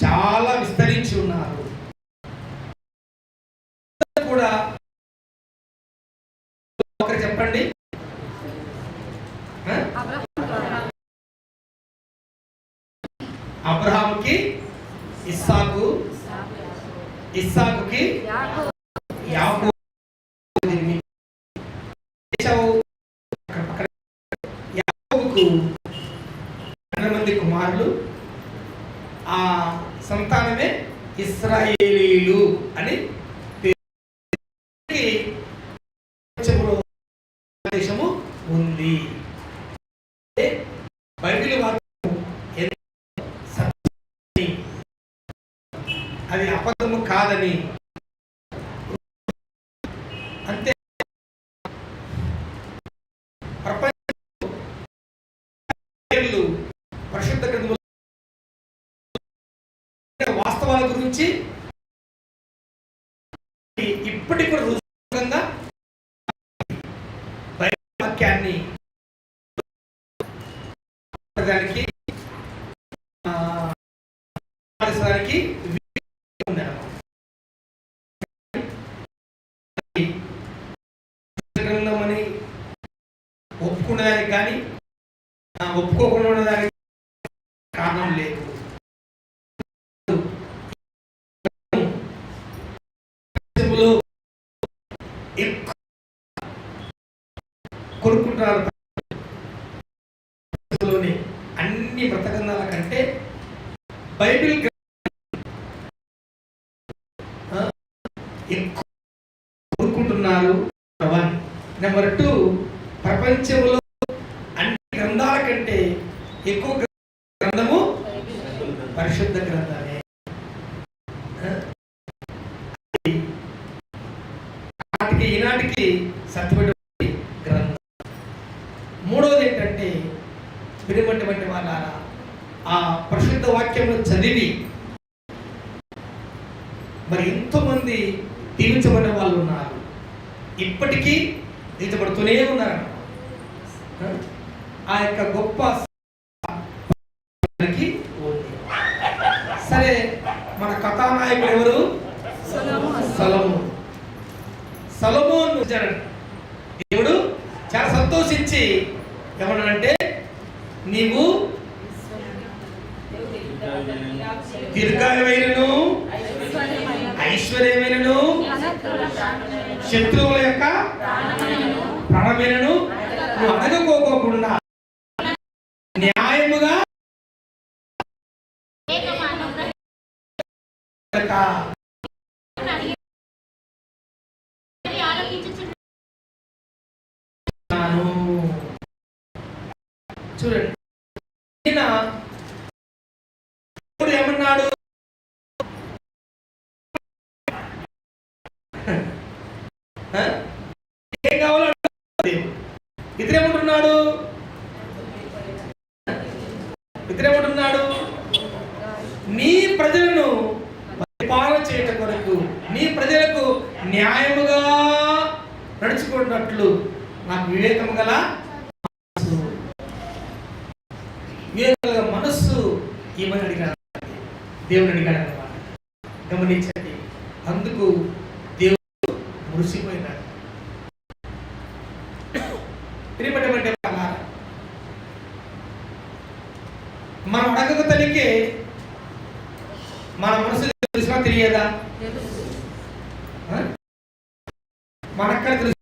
చాలా విస్తరించి ఉన్నారు. కూడా ఒకరు చెప్పండి. అబ్రహాంకి ఇస్సాకు ఇస్సాకుకి యాకోబు మంది కుమారులు. ఆ సంతానమే ఇస్రాయేలీలు అని దేశము ఉంది. బైబిల్ వాక్యం అది అబద్ధము కాదని అంతే. ప్రపంచ పరిశుద్ధ గ్రంథము గురించి ఇప్పటికి కూడా రుజువుగా వాక్యాన్ని దానికి ఆ, గ్రంథం అని ఒప్పుకునేదానికి కానీ ఒప్పుకోకుండా ప్రపంచంలోని అన్ని వ్రతగ్రంథాల కంటే బైబిల్ ఎక్కువ కొనుక్కుంటున్నారు వన్ నెంబర్ టూ ప్రపంచంలో అన్ని గ్రంథాల కంటే ఎక్కువ గ్రంథము పరిశుద్ధ గ్రంథాలే. ఈనాటికి సత్యపడి గ్రంథం మూడవది ఏంటంటే వినటువంటి వాళ్ళ ఆ పరిశుద్ధ వాక్యంలో చదివి మరి ఎంతోమంది దీవించబడిన వాళ్ళు ఉన్నారు. ఇప్పటికీ దీవించబడుతూనే ఉన్నారు ఆ? యొక్క గొప్ప ఉంది. సరే మన కథానాయకుడు ఎవరు? సలము సలమోన్. దేవుడు చాలా సంతోషించి ఏమన్నాడంటే నీవు దీర్ఘాయమైనను ఐశ్వర్యమైనను శత్రువుల యొక్క ప్రాణమైనను నువ్వు అడగకోకోకుండా న్యాయముగా చూడండి ఈయన దేవుడు ఏమన్నాడు ఆ? ఏం కావాలో ఇతరేమంటున్నాడు ఇతరేమంటున్నాడు నీ ప్రజలను పరిపాలన చేయటం కొరకు నీ ప్రజలకు న్యాయముగా నడుచుకున్నట్లు నాకు వివేకము గల మనస్సు. గల మనస్సు ఏమని అడిగాడు? దేవుని అడిగాడు అన్నమాట. గమనించండి. అందుకు మురిసిపోయినాడు ప్రియపడేటువంటి మనం అడగక తల్లికి మన మనసు తెలిసినా తెలియదా? ఆ? మనక్కడ తెలుసు.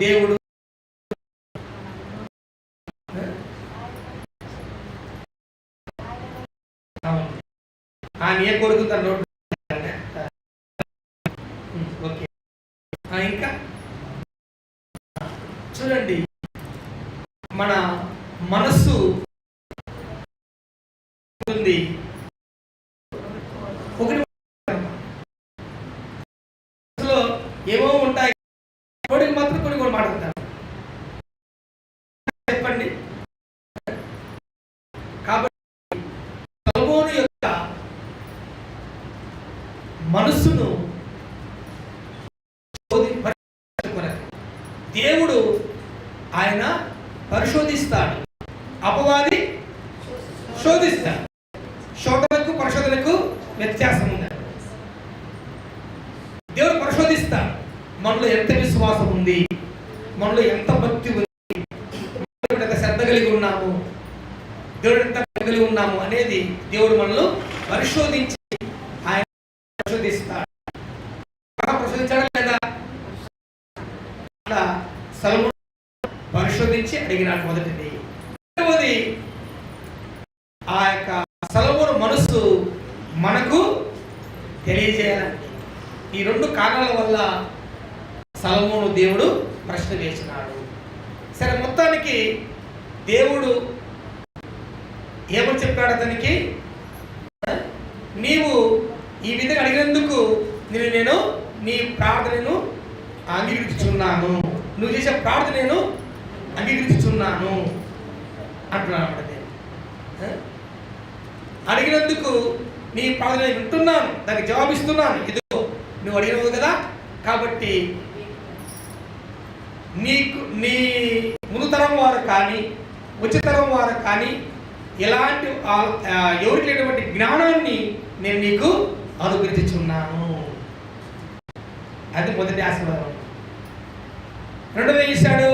దేవుడు? ఆయన ఏ కొడుకు తన నోట్ ఓకే. ఆ, ఇంకా? చూడండి. మన మనస్సు ఉంది ఒకటి మనసులో ఏవో ఉంటాయి కోడికి మాత్రం కొన్ని కొన్ని మాట్లాడతారు చెప్పండి కాబట్టి సొలొమోను యొక్క మనస్సును దేవుడు ఆయన పరిశోధిస్తాడు. అపవాది శోధిస్తాడు. శోధనకు పరిశోధనకు వ్యత్యాసం ఉంది. దేవుడు పరిశోధిస్తాడు. మనలో ఎంత విశ్వాసం ఉంది? మనలో ఎంత భక్తి ఉంది? దేవుడు ఎంత శ్రద్ధ కలిగి ఉన్నాము? దేవుడు ఎంత కలిగి ఉన్నాము అనేది దేవుడు మనలో పరిశోధించి ఆయన పరిశోధిస్తాడు. గురించి అడిగినాడు మొదటిది. రెండవది ఆ యొక్క సెలవును మనస్సు మనకు తెలియజేయాలండి ఈ రెండు కారణాల వల్ల సలమును దేవుడు ప్రశ్న వేసినాడు. సరే మొత్తానికి దేవుడు ఏమని చెప్పాడు అతనికి? నీవు ఈ విధంగా అడిగినందుకు నేను నేను నీ ప్రార్థనను అంగీకరించున్నాను నువ్వు చేసే ప్రార్థన నేను అంటున్నాను అడిగినందుకు నీ ప్రార్థన వింటున్నాను దానికి జవాబిస్తున్నాను. ఇదిగో నువ్వు అడిగినవు కదా కాబట్టి నీకు నీ మునుతరం వారు కానీ ఉచితరం వారు కానీ ఎలాంటి ఎవరికి లేనటువంటి జ్ఞానాన్ని నేను నీకు అనుగ్రహించున్నాను. అది మొదటి ఆశీర్వాదం. రెండవది ఏం చేశాడు?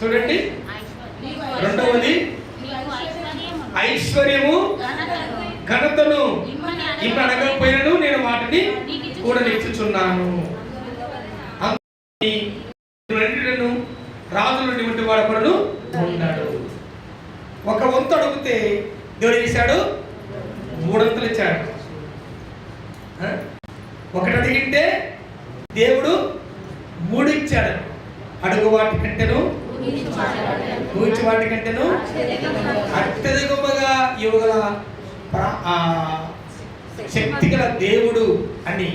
చూడండి. రెండవది ఐశ్వర్యము ఘనతను. ఇప్పుడు అడగకపోయినను నేను వాటిని కూడా నిచ్చుచున్నాను అందుకని రెండులను రాజుల నుండి వంటి వాడొకడు ఉన్నాడు. ఒక వంతు అడిగితే దేవుడు చేశాడు? మూడొంతులు ఇచ్చాడు ఆ? ఒకటి అడిగింటే దేవుడు మూడు ఇచ్చాడు అడుగు వాటి కంటేను ఊహించి వాటి కంటేను అత్యధికముగా ఇవ్వగల శక్తి గల దేవుడు అని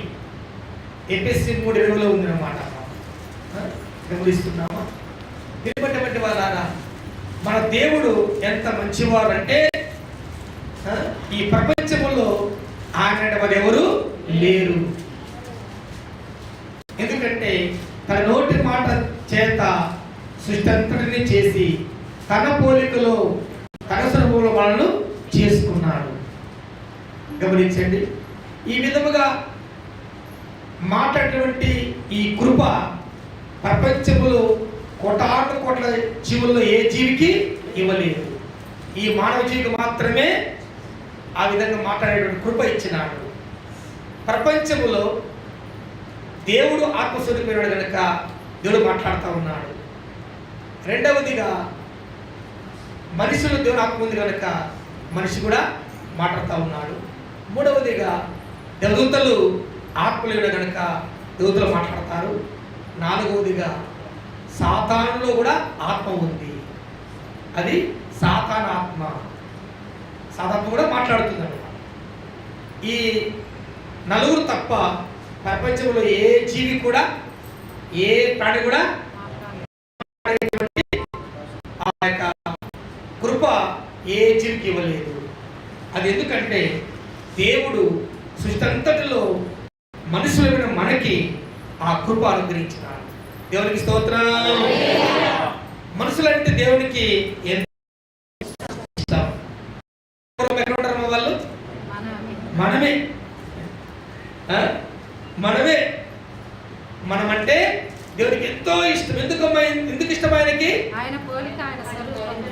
ఎపిఎస్సి మూడు ఇరవైలో ఉందన్నమాట. గమనిస్తున్నామా తిరుపతి వాళ్ళారా మన దేవుడు ఎంత మంచివారు అంటే ఈ ప్రపంచంలో ఆయన వారు ఎవరు లేరు. ఎందుకంటే తన నోటి మాట చేత సృష్టి అంతటిని చేసి తన పోలికలో తన స్వరూపంలో మనను చేసుకున్నాడు. గమనించండి. ఈ విధముగా మాట్లాడినటువంటి ఈ కృప ప్రపంచంలో కోటాను కోట్ల జీవుల్లో ఏ జీవికి ఇవ్వలేదు. ఈ మానవ జీవికి మాత్రమే ఆ విధంగా మాట్లాడేటువంటి కృప ఇచ్చినాడు. ప్రపంచములో దేవుడు ఆత్మస్వరూపమైనడు కనుక దేవుడు మాట్లాడుతూ ఉన్నాడు. రెండవదిగా మనుషులు దేవుడు ఆత్మ ఉంది కనుక మనిషి కూడా మాట్లాడుతూ ఉన్నాడు. మూడవదిగా దేవదూతలు ఆత్మలేడు కనుక దేవతలు మాట్లాడతారు. నాలుగవదిగా సాతానులో కూడా ఆత్మ ఉంది. అది సాతాన ఆత్మ. సాతాత్మ కూడా మాట్లాడుతుంది ఈ నలుగురు తప్ప ప్రపంచంలో ఏ జీవి కూడా ఏ ప్రాణి కూడా అది ఎందుకంటే దేవుడు సృష్టి అంతటిలో మనుషులమైన మనకి ఆ కృప అనుగ్రహించినాడు. దేవునికి స్తోత్రం. మనుషులంటే దేవునికి వాళ్ళు? మనమే? మనమే. మనమంటే దేవునికి ఎంతో ఇష్టం. ఎందుకు ఎందుకు ఇష్టం ఆయనకి?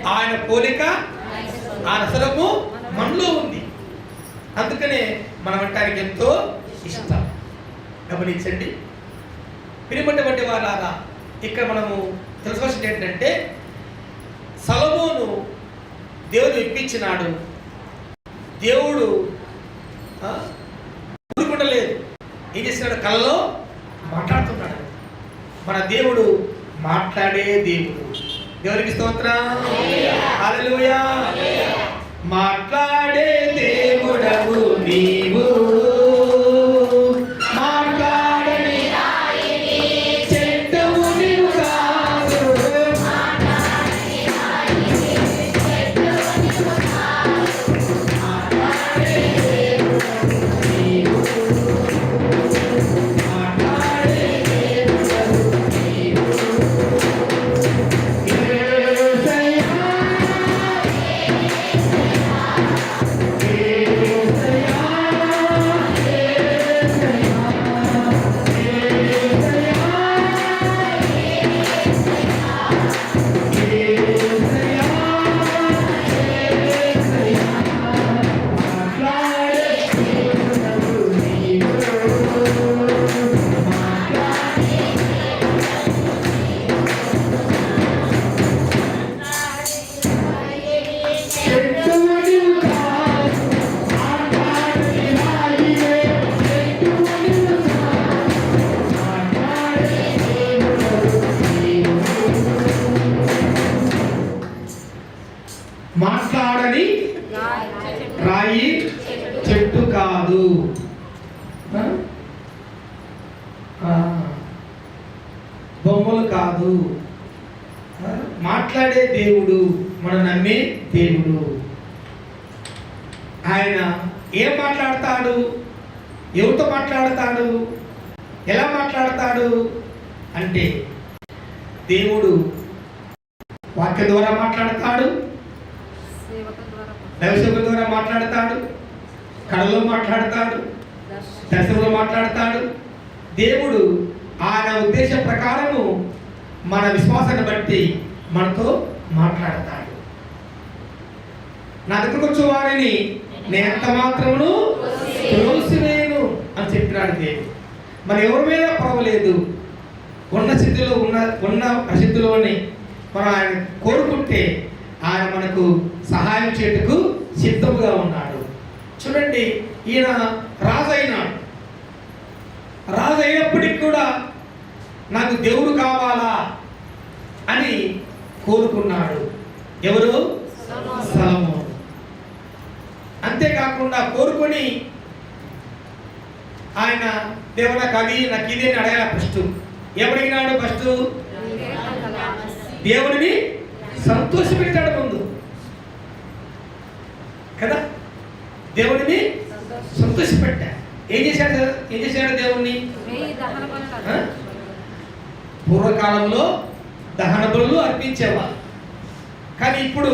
ఆయన పోలిక ఆయన స్వరూపం. మనలో ఉంది. అందుకనే మనం అంటే ఆయనకి ఎంతో ఇష్టం. గమనించండి. పిలుపటువంటి వారారా ఇక్కడ మనము తెలుసుకోవాల్సింది ఏంటంటే సలమోను దేవుడు ఇప్పించినాడు. దేవుడు ఊరుకుండలేదు ఏం చేస్తున్నాడు? కళ్ళలో మాట్లాడుతున్నాడు. మన దేవుడు మాట్లాడే దేవుడు. దేవునికి స్తోత్రం. హల్లెలూయా మాట్లాడే కాదు. బొమ్మలు కాదు. మాట్లాడే దేవుడు మనం నమ్మే దేవుడు. ఆయన ఏం మాట్లాడతాడు? ఎవరితో మాట్లాడతాడు? ఎలా మాట్లాడతాడు? అంటే దేవుడు వాక్య ద్వారా మాట్లాడతాడు. ద్వారా మాట్లాడతాడు. కళలో మాట్లాడతాడు దశలో మాట్లాడతాడు. దేవుడు ఆయన ఉద్దేశం ప్రకారము మన విశ్వాసాన్ని బట్టి మనతో మాట్లాడతాడు. నా దగ్గరకు వారిని? నేను ఎంత మాత్రమును త్రోసివేయను అని చెప్పినాడు దేవుడు. మన ఎవరి మీద పర్వాలేదు ఉన్న స్థితిలో ఉన్న ఉన్న పరిస్థితిలోనే మనం ఆయన కోరుకుంటే ఆయన మనకు సహాయం చేయటకు సిద్ధముగా ఉన్నాడు. చూడండి ఈయన రాజు అయినాడు రాజు అయినప్పటికి కూడా నాకు దేవుడు కావాలా అని కోరుకున్నాడు. ఎవరు? అంతేకాకుండా కోరుకొని ఆయన దేవుడు నాకు అది నాకు ఇది అని అడగాల ఫస్ట్? ఎవడిగినాడు ఫస్ట్ దేవుడిని సంతోషపెట్టాడు ముందు. కదా? దేవుడిని సంతోషపెట్టా. ఏం చేశాడు? ఏం చేశాడు దేవుణ్ణి? పూర్వకాలంలో దహన బలు అర్పించేవారు కానీ ఇప్పుడు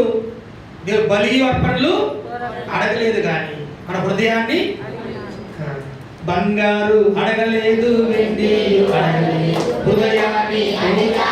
దేవుడు బలి అర్పణలు అడగలేదు కానీ మన హృదయాన్ని బంగారు అడగలేదు వెండి అడగలేదు. హృదయాన్ని అడిగా